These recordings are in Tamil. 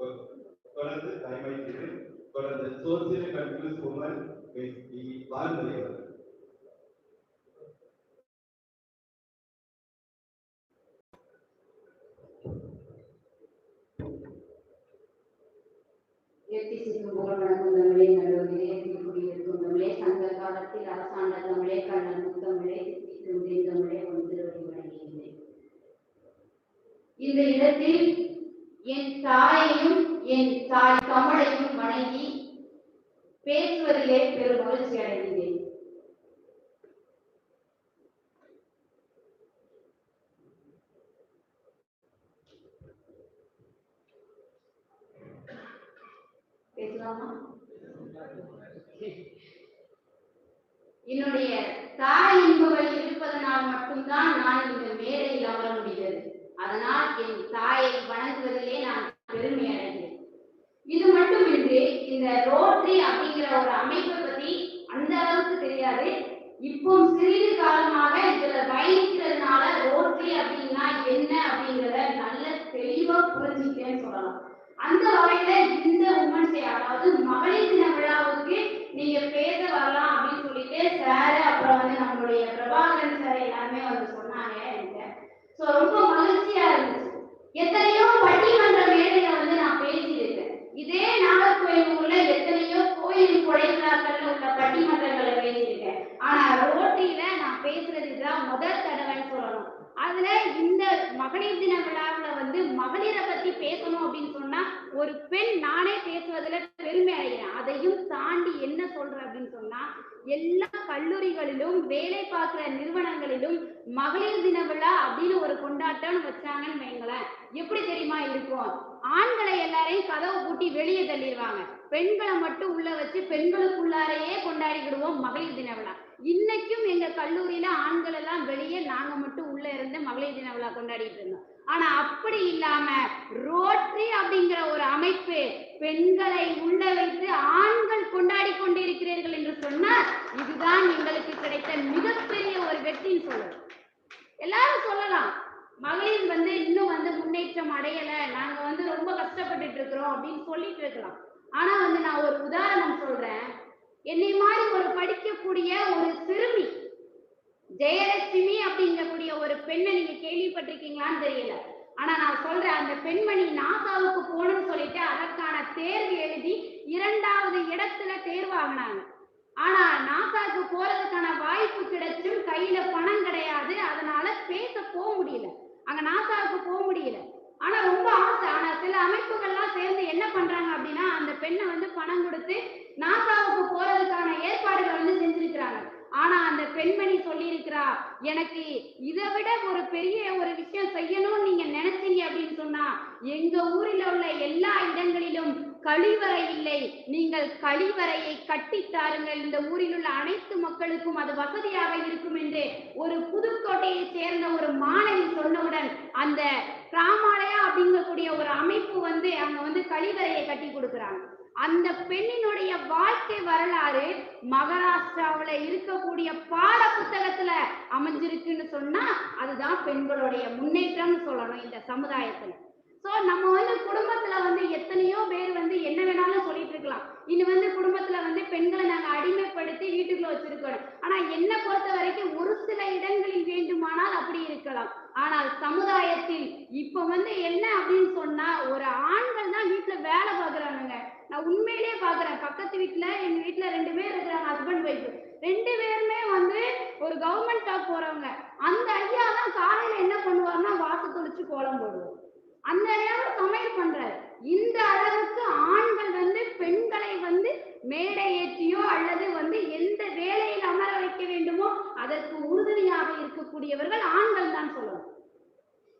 தொடர்ந்து தாய்மொழி தொடர்ந்து சோசியல் கன்ஃபியூஸ் உமன் வாழ்ந்தவர் வாழ்முறைகள் புகழ் தமிழே நல்ல குடியிருக்கும் தமிழே சங்க காலத்தில் அரசாண்ட தமிழே கண்ணன் தமிழே இந்த இடத்தில் என் தாயையும் என் தாய் கமலையும் வணங்கி பேசுவதிலே பெரும் மகிழ்ச்சி அடைந்தேன் பேசலாமா? என்னுடைய தாய் என்பவள் இருப்பதனால் மட்டும்தான் நான் இந்த மேடையில் அமர முடிகிறது. அதனால் என் தாயை வணங்குவதிலே நான் பெருமை அடைகிறேன். இது மட்டுமின்றி இந்த ரோட்டரி அப்படிங்கிற ஒரு அமைப்பை பத்தி அந்த அளவுக்கு தெரியாது. இப்போ சிறிது காலமாக இதுல பயணிக்கிறதுனால ரோட்டரி அப்படின்னா என்ன அப்படிங்கிறத நல்ல தெளிவா புரிஞ்சுக்கிறேன்னு சொல்லலாம். அந்த வகையில இந்த உமன்ஸ் டே அதாவது மகளிர் தின விழாவுக்கு நீங்க பேச வரலாம் அப்படின்னு சொல்லிட்டு சார் அப்புறம் வந்து நம்மளுடைய பிரபா சார் எல்லாருமே வந்து சொன்னாங்க எனக்கு ஸோ ரொம்ப மகிழ்ச்சியா இருந்துச்சு எத்தனையோ பட்டிமன்ற மேடையில வந்து நான் பேசியிருக்கேன். இதே நாகர்கோயில் ஊர்ல எத்தனையோ கோயில் கொடை உள்ள பட்டிமன்றங்களை பேசியிருக்கேன். ஆனா ரோட்டில நான் பேசுறது இதுதான் முதல் தடவைன்னு சொல்லணும். அதுல இந்த மகளிர் தின விழாவில வந்து மகளிரை பத்தி பேசணும் அப்படின்னு சொன்னா ஒரு பெண் நானே பேசுவதுல பெருமை அடைகிறேன். அதையும் தாண்டி என்ன சொல்றேன் அப்படின்னு சொன்னா எல்லா கல்லூரிகளிலும் வேலை பார்க்கிற நிறுவனங்களிலும் மகளிர் தின விழா அப்படின்னு ஒரு கொண்டாட்டம் வச்சாங்கன்னு வைங்களேன். எப்படி தெரியுமா இருக்கும்? ஆண்களை எல்லாரையும் கதவை பூட்டி வெளியே தள்ளிடுவாங்க. பெண்களை மட்டும் உள்ள வச்சு பெண்களுக்குள்ளாரையே கொண்டாடிக்கிடுவோம் மகளிர் தின விழா. இன்னைக்கும் எங்க கல்லூரியில ஆண்கள் எல்லாம் வெளியே நாங்க மட்டும் உள்ள இருந்து மகளிர் தின விழா கொண்டாடிட்டு இருந்தோம். ஆனா அப்படி இல்லாம ரோட்ரி அப்படிங்கிற ஒரு அமைப்பு பெண்களை உள்ள வைத்து ஆண்கள் கொண்டாடி கொண்டிருக்கிறீர்கள் என்று சொன்னால் இதுதான் எங்களுக்கு கிடைத்த மிகப்பெரிய ஒரு வெற்றின்னு சொல்லுவோம் எல்லாரும் சொல்லலாம். மகளிர் வந்து இன்னும் வந்து முன்னேற்றம் அடையல நாங்க வந்து ரொம்ப கஷ்டப்பட்டுட்டு இருக்கிறோம் அப்படின்னு சொல்லிட்டு இருக்கலாம். ஆனா வந்து நான் ஒரு உதாரணம் சொல்றேன். என்னை மாதிரி ஒரு படிக்கக்கூடிய ஒரு சிறுமி ஜெயலட்சுமி அப்படிங்கக்கூடிய ஒரு பெண்ணை நீங்க கேள்விப்பட்டிருக்கீங்களான்னு தெரியல. ஆனா நான் சொல்றேன் அந்த பெண்மணி நாசாவுக்கு போகணும்னு சொல்லிட்டு அதற்கான தேர்வு எழுதி இரண்டாவது இடத்துல தேர்வாகினாங்க ஆனா நாசாவுக்கு போறதுக்கான வாய்ப்பு கிடைச்சும் கையில பணம் கிடையாது. அதனால பேச போக முடியல. அங்க நாசாவுக்கு போக முடியல. ஆனா ரொம்ப ஆசை. ஆனா சில அமைப்புகள்லாம் சேர்ந்து என்ன பண்றாங்க அப்படின்னா அந்த பெண்ணை வந்து பணம் கொடுத்து நாசாவுக்கு போறதுக்கான ஏற்பாடுகள் வந்து செஞ்சிருக்கிறாங்க. ஆனா அந்த பெண்மணி சொல்லியிருக்கிறா எனக்கு இதை விட ஒரு பெரிய ஒரு விஷயம் செய்யணும்னு நீங்க நினைச்சீங்க அப்படின்னு சொன்னா எங்க ஊரில் உள்ள எல்லா இடங்களிலும் கழிவறை இல்லை நீங்கள் கழிவறையை கட்டித் தாருங்கள் இந்த ஊரில் உள்ள அனைத்து மக்களுக்கும் அது வசதியாக இருக்கும் என்று ஒரு புதுக்கோட்டையை சேர்ந்த ஒரு மாணவி சொன்னவுடன் அந்த கிராமாலயா அப்படிங்கக்கூடிய ஒரு அமைப்பு வந்து அங்க வந்து கழிவறையை கட்டி கொடுக்குறாங்க. அந்த பெண்ணினுடைய வாழ்க்கை வரலாறு மகாராஷ்டிராவில இருக்கக்கூடிய பாட புத்தகத்துல அமைஞ்சிருக்குன்னு சொன்னா அதுதான் பெண்களுடைய முன்னேற்றம்னு சொல்லணும் இந்த சமுதாயத்துல. சோ நம்ம வந்து குடும்பத்துல வந்து எத்தனையோ பேர் வந்து என்ன வேணாலும் சொல்லிட்டு இருக்கலாம். இனி வந்து குடும்பத்துல வந்து பெண்களை நாங்க அடிமைப்படுத்தி வீட்டுக்குள்ள வச்சிருக்கோம் ஆனா என்ன பொறுத்த வரைக்கும் ஒரு சில இடங்களில் வேண்டுமானால் அப்படி இருக்கலாம். ஆனால் சமுதாயத்தில் இப்ப வந்து என்ன அப்படின்னு சொன்னா ஒரு ஆண்கள் தான் வீட்டுல வேலை பாக்குறானுங்க நான் உண்மையிலேயே பாக்குறேன் பக்கத்து வீட்டுல எங்க வீட்டுல ரெண்டு பேர் இருக்கிறாங்க ஹஸ்பண்ட் ஒய்ஃப் ரெண்டு பேருமே வந்து ஒரு கவர்மெண்ட் ஜாப் போறவங்க. அந்த ஐயா தான் காலையில என்ன பண்ணுவாருன்னா வாசு தொளிச்சு கோலம் போடுவோம் அந்த நேரம் சமையல் பண்றாரு. இந்த அளவுக்கு ஆண்கள் வந்து பெண்களை வந்து மேடை ஏற்றியோ அல்லது வந்து எந்த வேலையில் அமர வைக்க வேண்டுமோ அதற்கு உறுதுணையாக இருக்கக்கூடியவர்கள் ஆண்கள் தான் சொல்லணும்.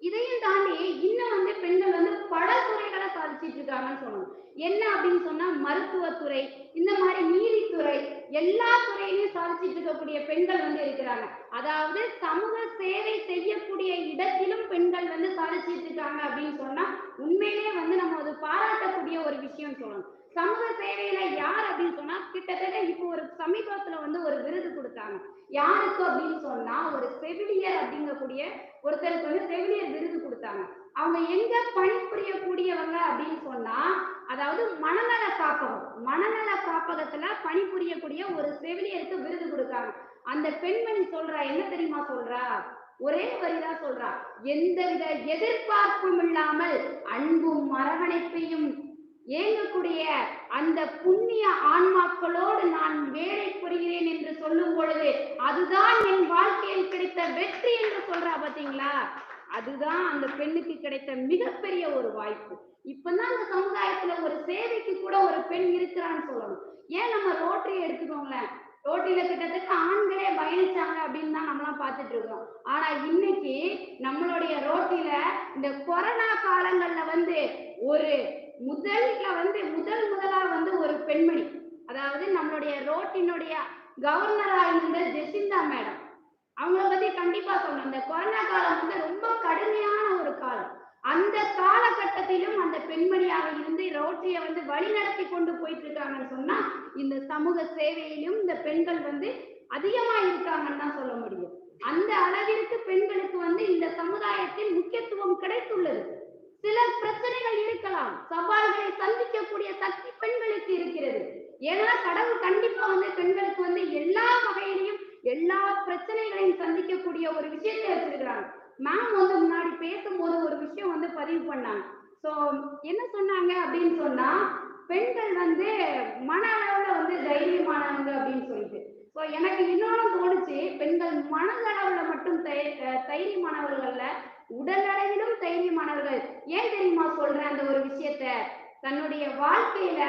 இதையும் தாண்டி இன்னும் வந்து பெண்கள் வந்து பல துறைகளை சாதிச்சிட்டு இருக்காங்கன்னு சொல்லணும். என்ன அப்படின்னு சொன்னா மருத்துவத்துறை இந்த மாதிரி நீதித்துறை எல்லா துறையிலையும் சாதிச்சிட்டு இருக்கக்கூடிய பெண்கள் வந்து இருக்கிறாங்க. அதாவது சமூக சேவை செய்யக்கூடிய இடத்திலும் பெண்கள் வந்து சாதிச்சிட்டு இருக்காங்க அப்படின்னு சொன்னா உண்மையிலேயே வந்து நம்ம அது பாராட்டக்கூடிய ஒரு விஷயம் சொல்லணும். சமூக சேவையில யார் அப்படின்னு சொன்னா கிட்டத்தட்ட இப்போ ஒரு சமீபத்துல வந்து ஒரு விருது கொடுத்தாங்க. யாருக்கு அப்படின்னு சொன்னா ஒரு செவிலியர் அப்படிங்கக்கூடிய ஒருத்தருக்கு வந்து செவிலியர் விருது கொடுத்தாங்க. அவங்க எங்க பணிபுரியக்கூடியவங்க அப்படின்னு சொன்னா அதாவது மனநல காப்பகம் மனநல காப்பகத்துல பணிபுரியக்கூடிய ஒரு செவிலியருக்கு விருது கொடுக்காங்க. அந்த பெண்மணி சொல்றா என்ன தெரியுமா சொல்றா? ஒரே வரிதான் சொல்றா எந்தவித எதிர்பார்ப்பும் இல்லாமல் அன்பும் அரவணைப்பையும் ஏங்கக்கூடிய அந்த புண்ணிய ஆன்மாக்களோடு நான் வேலை புரிகிறேன் என்று சொல்லும் பொழுது அதுதான் என் வாழ்க்கையில் கிடைத்த வெற்றி என்று சொல்றா பாத்தீங்களா? அதுதான் அந்த பெண்ணுக்கு கிடைத்த மிகப்பெரிய ஒரு வாய்ப்பு. இப்பதான் அந்த சமுதாயத்துல ஒரு சேவைக்கு கூட ஒரு பெண் இருக்கிறான்னு சொல்லணும். ஏன் நம்ம ரோட்டரி எடுத்துக்கோங்களேன் ரோட்டில கிட்டத்தட்ட ஆண்களே பயணிச்சாங்க அப்படின்னு தான் நம்மளாம் பார்த்துட்டு இருக்கோம். ஆனா இன்னைக்கு நம்மளுடைய ரோட்டில இந்த கொரோனா காலங்கள்ல வந்து ஒரு முதல்ல வந்து முதல் முதலா வந்து ஒரு பெண்மணி அதாவது நம்மளுடைய ரோட்டினுடைய கவர்னரா இருந்த ஜெசிந்தா மேடம். அவங்கள பத்தி கண்டிப்பா சொல்லணும். இந்த கொரோனா காலம் வந்து ரொம்ப கடுமையான ஒரு காலம். அந்த காலகட்டத்திலும் அந்த பெண்மணியாக இருந்து ரோட்டரிய வந்து வழி நடத்தி கொண்டு போயிட்டு இருக்காங்கன்னு சொன்னா இந்த சமூக சேவையிலும் இந்த பெண்கள் வந்து அதிகமா இருக்காங்கன்னு தான் சொல்ல முடியும். அந்த அளவிற்கு பெண்களுக்கு வந்து இந்த சமுதாயத்தில் முக்கியத்துவம் கிடைத்துள்ளது. சில பிரச்சனைகள் இருக்கலாம். சவால்களை சந்திக்கக்கூடிய சக்தி பெண்களுக்கு இருக்கிறது. ஏன்னா கடவுள் கண்டிப்பா வந்து பெண்களுக்கு வந்து எல்லா வகையிலையும் எல்லா பிரச்சனைகளையும் சந்திக்கக்கூடிய ஒரு விஷயத்தை வச்சிருக்கிறாங்க. மேம் வந்து முன்னாடி பேசும்போது ஒரு விஷயம் வந்து பதிவு பண்ணாங்க. ஸோ என்ன சொன்னாங்க அப்படின்னு சொன்னா பெண்கள் வந்து மன அளவுல வந்து தைரியமானவங்க அப்படின்னு சொல்லிட்டு. ஸோ எனக்கு இன்னொன்னு தோணுச்சு பெண்கள் மனதளவுல மட்டும் தை- அஹ் தைரியமானவர்கள்ல உடல் அளவிலும் தைரியமானவர்கள். ஏன் தெரியுமா சொல்றேன் அந்த ஒரு விஷயத்த? தன்னுடைய வாழ்க்கையில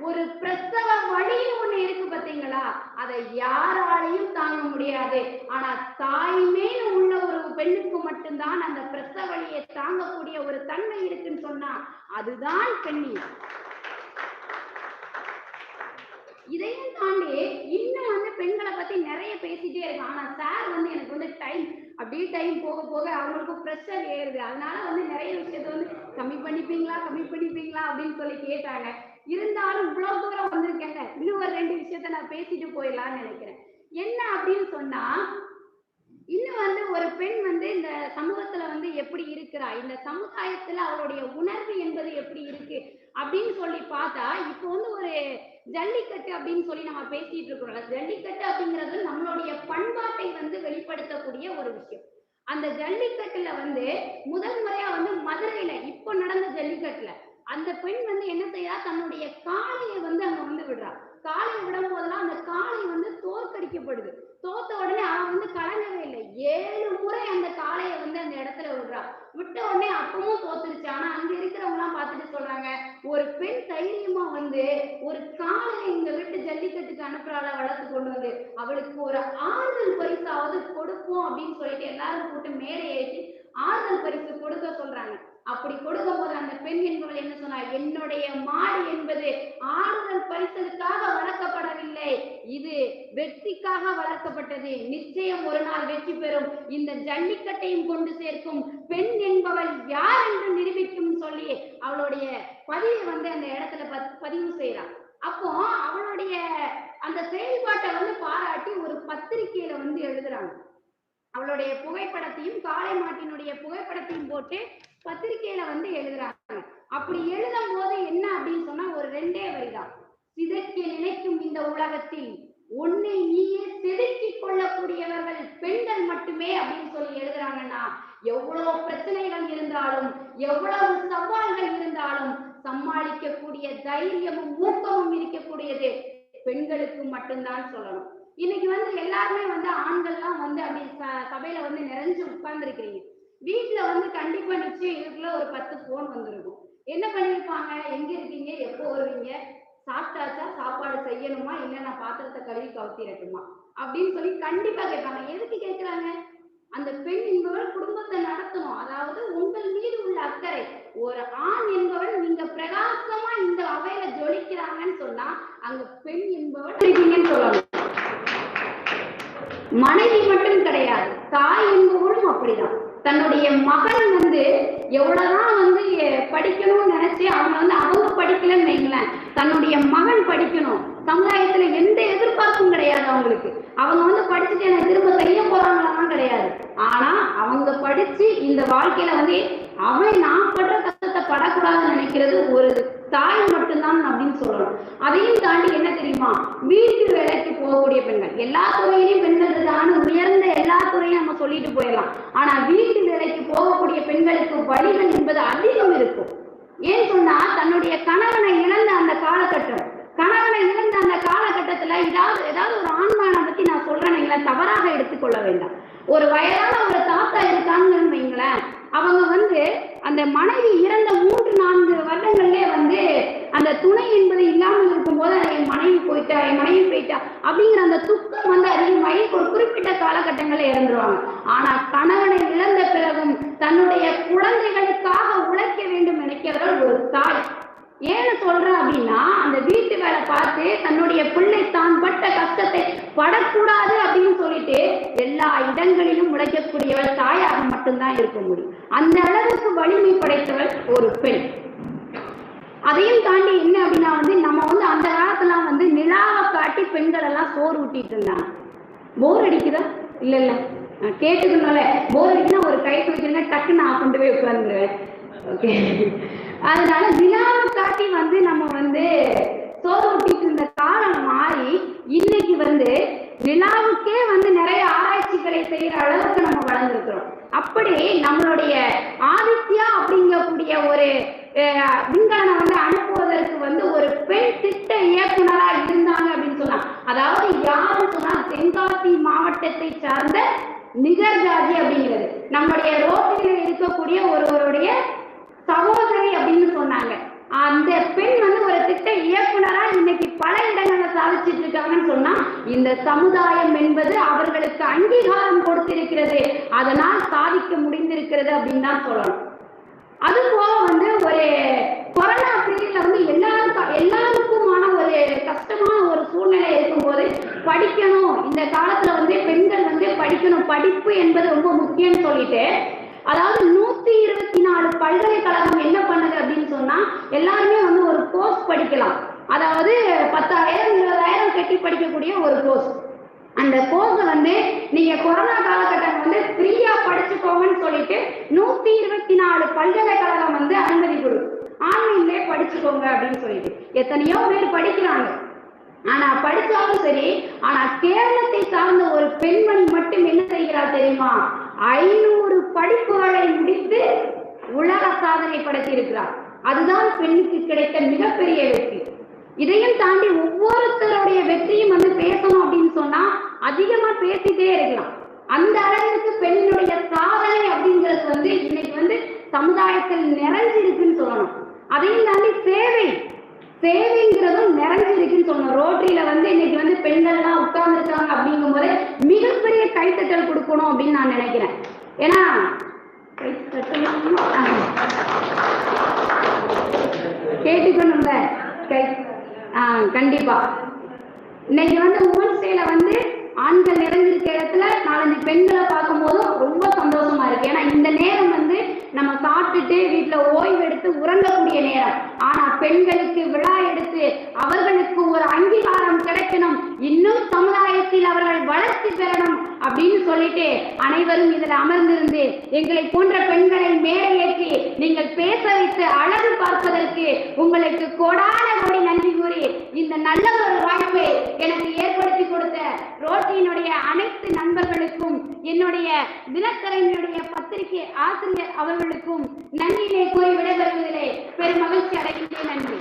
ஒரு பிரசவ வழி ஒண்ணு இருக்கு பாத்தீங்களா? அதை யாராலையும் தாங்க முடியாது. ஆனா தாய்மேல் உள்ள ஒரு பெண்ணுக்கு மட்டும்தான் அந்த பிரசவ வழியை தாங்கக்கூடிய ஒரு தன்மை இருக்குன்னு சொன்னா அதுதான் பெண்ணி இதையும் தாண்டி இன்னும் பெண்களை பத்தி நிறைய பேசிட்டே இருக்காங்க ஆனா சார் வந்து எனக்கு வந்து டைம் அப்படியே டைம் போக போக அவங்களுக்கும் ப்ரெஷர் ஏறுது. அதனால வந்து நிறைய விஷயத்த வந்து கம்மி பண்ணிப்பீங்களா கம்மி பண்ணிப்பீங்களா அப்படின்னு சொல்லி கேட்டாங்க. இருந்தாலும் இவ்வளவு தூரம் வந்திருக்கேங்க. இன்னும் ஒரு ரெண்டு விஷயத்த நான் பேசிட்டு போயிடலாம்னு நினைக்கிறேன். என்ன அப்படின்னு சொன்னா இன்னும் வந்து ஒரு பெண் வந்து இந்த சமூகத்துல வந்து எப்படி இருக்கிறா? இந்த சமுதாயத்துல அவளுடைய உணர்வு என்பது எப்படி இருக்கு? அப்படின்னு சொல்லி பார்த்தா இப்போ வந்து ஒரு ஜல்லிக்கட்டு அப்படின்னு சொல்லி நம்ம பேசிட்டு இருக்கிறோம் ஜல்லிக்கட்டு அப்படிங்கிறது நம்மளுடைய பண்பாட்டை வந்து வெளிப்படுத்தக்கூடிய ஒரு விஷயம். அந்த ஜல்லிக்கட்டுல வந்து முதல் முறையா வந்து மதுரையில இப்போ நடந்த ஜல்லிக்கட்டுல அந்த பெண் வந்து என்ன செய்யறா தன்னுடைய காளையை வந்து அங்க வந்து விடுறா. காளையை விடும் போதெல்லாம் அந்த காளை வந்து தோற்கடிக்கப்படுது. தோத்த உடனே அவன் வந்து கலங்கவே இல்லை. ஏழு முறை அந்த காளையை வந்து அந்த விட்ட உடனே அப்பவும் தோத்துருச்சு. ஆனா அங்க இருக்கிறவங்க எல்லாம் பார்த்துட்டு சொல்றாங்க ஒரு பெண் தைரியமா வந்து ஒரு காளையை இந்த விட்டு ஜல்லிக்கட்டுக்கு அனுப்புறாள வளர்த்து கொண்டு வந்து அவளுக்கு ஒரு ஆறுதல் பரிசாவது கொடுப்போம் அப்படின்னு சொல்லிட்டு எல்லாரும் கூட்டு மேலே ஏற்றி ஆறுதல் பரிசு கொடுக்க சொல்றாங்க. அப்படி கொடுக்கும் போது அந்த பெண் என்பவள் என்ன சொன்னா என்னுடைய மாடு என்பது ஆறுதல் பரிசலுக்காக வளர்க்கப்படவில்லை. இது வெற்றிக்காக வளர்க்கப்பட்டது. நிச்சயம் ஒரு நாள் வெற்றி பெறும். இந்த ஜல்லிக்கட்டையும் கொண்டு சேர்க்கும் பெண் என்பவள் யார் என்று நிரூபிக்கும் சொல்லி அவளுடைய பதிவை வந்து அந்த இடத்துல பத்- பதிவு செய்யறான் அப்போ அவளுடைய அந்த செயல்பாட்டை வந்து பாராட்டி ஒரு பத்திரிக்கையில வந்து எழுதுறாங்க. அவளுடைய புகைப்படத்தையும் காளை மாட்டினுடைய புகைப்படத்தையும் போட்டு பத்திரிகையில வந்து எழுதுறாங்க. அப்படி எழுதும் போது என்ன அப்படின்னு சொன்னா ஒரு ரெண்டே வரிதான். சிதைக்க நினைக்கும் இந்த உலகத்தில் உன்னை நீயே செதுக்கிக் கொள்ளக்கூடியவர்கள் பெண்கள் மட்டுமே அப்படின்னு சொல்லி எழுதுறாங்கன்னா எவ்வளவு பிரச்சனைகள் இருந்தாலும் எவ்வளவு சவால்கள் இருந்தாலும் சமாளிக்கக்கூடிய தைரியமும் ஊக்கமும் இருக்கக்கூடியது பெண்களுக்கு மட்டும்தான் சொல்லணும். இன்னைக்கு வந்து எல்லாருமே வந்து ஆண்கள்லாம் வந்து அப்படி ச- சபையில வந்து நிறைஞ்சு உட்கார்ந்து இருக்கிறீங்க வீட்டுல வந்து கண்டிப்பா நிச்சயம் இதுக்குள்ள ஒரு பத்து போன் வந்திருக்கும். என்ன பண்ணிருப்பாங்க? எங்க இருக்கீங்க? எப்போ வருவீங்க? சாப்பிட்டாச்சா? சாப்பாடு செய்யணுமா? இல்ல நான் பாத்திரத்தை கழுவி கவுத்திரட்டுமா அப்படின்னு சொல்லி கண்டிப்பா கேட்பாங்க. எதுக்கு கேட்கிறாங்க? அந்த பெண் என்பவள் குடும்பத்தை நடத்தணும். அதாவது உங்கள் மீது உள்ள அக்கறை. ஒரு ஆண் என்பவன் நீங்க பிரகாசமா இந்த அவையில ஜொலிக்கிறாங்கன்னு சொன்னா அங்க பெண் என்பவள் இருக்கீங்கன்னு சொல்லணும் மனைவி மட்டும் கிடையாது. தாய் என்பவளும் அப்படிதான். தன்னுடைய மகன் வந்து எவ்வளவுதான் வந்து படிக்கணும்னு நினைச்சு அவங்க வந்து அவங்க படிக்கலன்னு வைங்களேன். தன்னுடைய மகன் படிக்கணும். சமுதாயத்துல எந்த எதிர்பார்ப்பும் கிடையாது அவங்களுக்கு. அவங்க வந்து படிச்சுட்டு எனக்கு திரும்ப செய்ய போறாங்களாம் கிடையாது. ஆனா அவங்க படிச்சு இந்த வாழ்க்கையில வந்து அவன் நான் படுற கஷ்டத்தை படக்கூடாதுன்னு நினைக்கிறது ஒரு தாய் மட்டும்தான் அப்படின்னு சொல்லணும். அதையும் தாண்டி என்ன தெரியுமா? வீட்டு வேலைக்கு போகக்கூடிய பெண்கள். எல்லா துறையிலையும் பெண்கள் இருக்கான்னு உயர்ந்த எல்லா துறையும் நம்ம சொல்லிட்டு போயிடலாம். ஆனா வீட்டு வேலைக்கு போகக்கூடிய பெண்களுக்கு வழிகள் என்பது அதிகம் இருக்கும். ஏன் சொன்னா தன்னுடைய கணவனை இழந்த அந்த காலகட்டம். கணவனை இழந்த அந்த காலகட்டத்துல ஏதாவது ஏதாவது ஒரு ஆண்மகனை பத்தி நான் சொல்றேன் தவறாக எடுத்துக்கொள்ள வேண்டாம். ஒரு வயதான ஒரு தாத்தா இருக்காங்கன்னு வைங்களேன் அவங்க வந்து அந்த மனைவி இறந்த மூன்று நான்கு வருடங்கள்லே வந்து அந்த துணை என்பது இல்லாமல் இருக்கும்போது போயிட்டா என் மனைவி போயிட்டா அப்படிங்கிற அந்த துக்கம் வந்து அதிகமாகி ஒரு குறிப்பிட்ட காலகட்டங்களில் இறந்துருவாங்க. ஆனா கணவனை இழந்த பிறகும் தன்னுடைய குழந்தைகளுக்காக உழைக்க வேண்டும் நினைக்கிறவர்கள் ஒரு தாய். ஏன்னு சொல்றேன் அப்படின்னா அந்த வீட்டு வேலை பார்த்து தன்னுடைய பிள்ளை தான் பட்ட கஷ்டத்தை படக்கூடாது அப்படின்னு சொல்லிட்டு எல்லா இடங்களிலும் உழைக்கக்கூடியவள் தாயாக மட்டும்தான் இருக்க முடியும். அந்த அளவுக்கு வலிமை படைத்தவள் ஒரு பெண். அதையும் தாண்டி என்ன அப்படின்னா வந்து நம்ம வந்து அந்த காலத்துல வந்து நிலாவை காட்டி பெண்கள் எல்லாம் சோறு ஊட்டிட்டு இருந்தாங்க. போர் அடிக்குதா? இல்ல இல்ல. கேட்டுக்கணும்ல போர் அடிக்குன்னா ஒரு கை குளிக்கணும்னா டக்குன்னு நான் கொண்டு போய் உட்காந்துருவேன் ஓகே அதனால நிலாவை காட்டி வந்து நம்ம வந்து சோறு ஊட்டிட்டு இருந்த காலம் மாறி இன்னைக்கு வந்து நிலாவுக்கே வந்து நிறைய ஆராய்ச்சிகளை செய்யற அளவுக்கு நம்ம வளர்ந்துருக்கிறோம். அப்படி நம்மளுடைய ஆதித்யா அப்படிங்கக்கூடிய ஒரு விண்கலனை வந்து அனுப்புவதற்கு வந்து ஒரு பெண் திட்ட இயக்குனரா இருந்தாங்க அப்படின்னு சொன்னா அதாவது யாரு சொன்னா தென்காசி மாவட்டத்தை சார்ந்த நிகர் ஜாதி அப்படிங்கிறது. நம்முடைய ரோட்டில் இருக்கக்கூடிய ஒருவருடைய சகோதரி அப்படின்னு சொன்னாங்க. அந்த பெண் வந்து ஒரு திட்ட இயக்குனரா இன்னைக்கு பல இடங்கள்ல சாதிச்சிட்டு இருக்காங்கன்னு சொன்னா இந்த சமுதாயம் என்பது அங்கீகாரம் கொடுத்திருக்கிறது. அதனால் சாதிக்க முடிந்திருக்கிறது அப்படின்னு தான் சொல்லணும். அது போக வந்து ஒரு கொரோனா பீரியட்ல வந்து எல்லாருக்கும் எல்லாருக்குமான ஒரு கஷ்டமான ஒரு சூழ்நிலை இருக்கும்போது படிக்கணும். இந்த காலத்துல வந்து பெண்கள் வந்து படிக்கணும். படிப்பு என்பது ரொம்ப முக்கியம்னு சொல்லிட்டு அதாவது நூத்தி இருபத்தி நாலு பல்கலைக்கழகம் என்ன பண்ணுது அப்படின்னு சொன்னா எல்லாருமே வந்து ஒரு கோர்ஸ் படிக்கலாம். அதாவது பத்தாயிரம் இருபதாயிரம் கட்டி படிக்கக்கூடிய ஒரு கோர்ஸ் அந்த கோர்ஸ் வந்து நீங்க கொரோனா காலகட்டம் வந்து ஃப்ரீயா படிச்சுக்கோங்கன்னு சொல்லிட்டு நூத்தி இருபத்தி நாலு பல்கலைக்கழகம் வந்து அனுமதி கொடு. ஆன்லைன்லயே படிச்சுக்கோங்க அப்படின்னு சொல்லிட்டு. எத்தனையோ பேர் படிக்கிறாங்க. ஆனா படிச்சாலும் சரி ஆனா கேரளத்தை சார்ந்த ஒரு பெண்மணி மட்டும் என்ன செய்கிறார் தெரியுமா? ஐநூறு படிப்புகளை முடித்து உலக சாதனை படைத்து இருக்கிறார் அதுதான் பெண்ணுக்கு கிடைத்த மிகப்பெரிய வெற்றி. இதையும் தாண்டி ஒவ்வொருத்தருடைய வெற்றியும் வந்து பேசணும் அப்படின்னு சொன்னா அதிகமா பேசிட்டே இருக்கலாம். அந்த அளவிற்கு பெண்ணுடைய சாதனை அப்படிங்கிறது வந்து இன்னைக்கு வந்து சமுதாயத்தில் நிறைஞ்சிருக்குன்னு சொல்லணும். அதையும் தாண்டி சேவை சேவைங்கிறதும் நிறைஞ்சிருக்குன்னு சொல்லணும். ரோட்டரியில வந்து இன்னைக்கு வந்து பெண்கள்லாம் உட்கார்ந்துருக்காங்க அப்படிங்கும் போது மிகப்பெரிய கைத்தட்டல் கொடுக்கணும் அப்படின்னு நான் நினைக்கிறேன். ஏன்னா கைத்தட்டல்? கேட்டுக்கணும்ல கை கண்டிப்பா. இன்னைக்கு வந்து உமன்ஸ் டேல வந்து ஆண்கள் நிறைஞ்சிருக்க இடத்துல நாலஞ்சு பெண்களை பார்க்கும்போதும் ரொம்ப சந்தோஷமா இருக்கு. ஏன்னா இந்த நேரம் வந்து நம்ம சாப்பிட்டுட்டு வீட்டுல ஓய்வு எடுத்து உறங்கக்கூடிய நேரம். ஆனா பெண்களுக்கு விழா எடுத்து அவர்களுக்கு ஒரு அங்கீகாரம் கிடைக்கணும். இன்னும் சமுதாயத்தில் அவர்கள் வளர்ச்சி பெறணும். அப்படின்னு சொல்லிட்டு அனைவரும் இதில் அமர்ந்திருந்து எங்களை போன்ற பெண்களை மேடை ஏற்றி நீங்கள் பேச வைத்து அழகு பார்ப்பதற்கு உங்களுக்கு கோடான கோடி நன்றி கூறி இந்த நல்ல ஒரு வாய்ப்பை எனக்கு ஏற்படுத்தி கொடுத்த ரோட்டியினுடைய அனைத்து நண்பர்களுக்கும் என்னுடைய தினக்கரையினுடைய பத்திரிகை ஆசிரியர் அவர்களுக்கும் நன்றியை கூறி விடைபெறுவதிலே பெரும் மகிழ்ச்சி அடைகின்றேன். நன்றி.